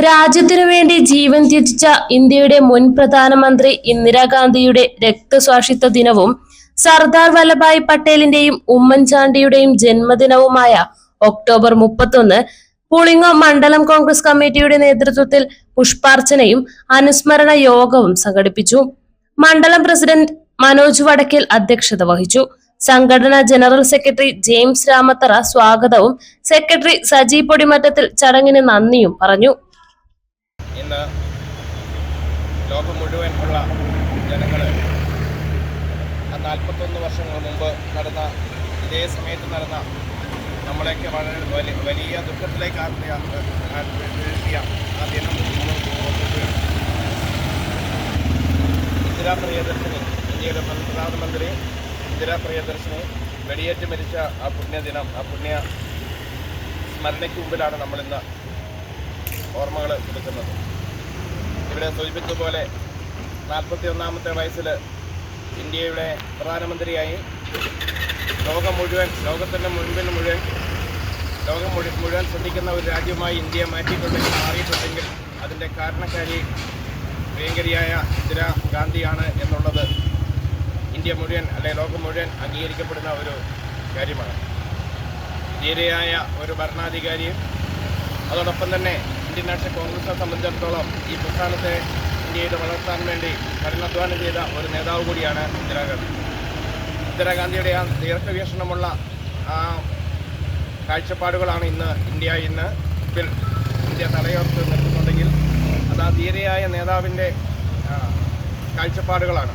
രാജ്യത്തിനു വേണ്ടി ജീവൻ ത്യജിച്ച ഇന്ത്യയുടെ മുൻ പ്രധാനമന്ത്രി ഇന്ദിരാഗാന്ധിയുടെ രക്തസാക്ഷിത്വ ദിനവും സർദാർ വല്ലഭായ് പട്ടേലിന്റെയും ഉമ്മൻചാണ്ടിയുടെയും ജന്മദിനവുമായ ഒക്ടോബർ മുപ്പത്തൊന്ന് പുളിങ്ങോ മണ്ഡലം കോൺഗ്രസ് കമ്മിറ്റിയുടെ നേതൃത്വത്തിൽ പുഷ്പാർച്ചനയും അനുസ്മരണ യോഗവും സംഘടിപ്പിച്ചു. മണ്ഡലം പ്രസിഡന്റ് മനോജ് വടക്കേൽ അധ്യക്ഷത വഹിച്ചു. സംഘടനാ ജനറൽ സെക്രട്ടറി ജെയിംസ് രാമത്തറ സ്വാഗതവും സെക്രട്ടറി സജി പൊടിമറ്റത്തിൽ ചടങ്ങിന് നന്ദിയും പറഞ്ഞു. ഇന്ന് ലോകം മുഴുവൻ ഉള്ള ജനങ്ങൾ നാൽപ്പത്തൊന്ന് വർഷങ്ങൾ മുമ്പ് നടന്ന ഇതേ സമയത്ത് നടന്ന നമ്മളെയൊക്കെ വളരെ വലി- വലിയ ദുഃഖത്തിലേക്ക് വീഴ്ത്തിയ ആ ദിനം ഇന്ദിരാ പ്രിയദർശിനി ഇന്ത്യയുടെ പ്രധാനമന്ത്രി ഇന്ദിരാ പ്രിയദർശിനി വെടിയേറ്റ് മരിച്ച ആ പുണ്യദിനം ആ പുണ്യ സ്മരണയ്ക്ക് മുമ്പിലാണ് നമ്മളിന്ന് ഓർമ്മകൾ കൊടുക്കുന്നത്. ഇവിടെ സൂചിപ്പിച്ചതുപോലെ നാൽപ്പത്തി ഒന്നാമത്തെ വയസ്സിൽ ഇന്ത്യയുടെ പ്രധാനമന്ത്രിയായി ലോകം മുഴുവൻ ലോകത്തിന്റെ മുൻപിൽ മുഴുവൻ ലോകം മുഴു മുഴുവൻ ശ്രദ്ധിക്കുന്ന ഒരു രാജ്യമായി ഇന്ത്യ മാറ്റിയിട്ടുണ്ടെങ്കിൽ മാറിയിട്ടുണ്ടെങ്കിൽ അതിന്റെ കാരണക്കാരി പ്രിയങ്കരിയായ ഇന്ദിരാ ഗാന്ധിയാണ് എന്നുള്ളത് ഇന്ത്യ മുഴുവൻ അല്ലെ ലോകം മുഴുവൻ അംഗീകരിക്കപ്പെടുന്ന ഒരു കാര്യമാണ്. ധീരയായ ഒരു ഭരണാധികാരിയും അതോടൊപ്പം തന്നെ ഇന്ത്യൻ നാഷണൽ കോൺഗ്രസിനെ സംബന്ധിച്ചിടത്തോളം ഈ പ്രസ്ഥാനത്തെ ഇന്ത്യയുടെ വളർത്താൻ വേണ്ടി കഠിനാധ്വാനം ചെയ്ത ഒരു നേതാവ് കൂടിയാണ് ഇന്ദിരാഗാന്ധി. ഇന്ദിരാഗാന്ധിയുടെ ആ ദീർഘവീക്ഷണമുള്ള ആ കാഴ്ചപ്പാടുകളാണ് ഇന്ന് ഇന്ത്യ ഇന്ന് ഇന്ത്യ തലയോർത്ത് നിൽക്കുന്നുണ്ടെങ്കിൽ അത് ആ ധീരയായ നേതാവിന്റെ കാഴ്ചപ്പാടുകളാണ്.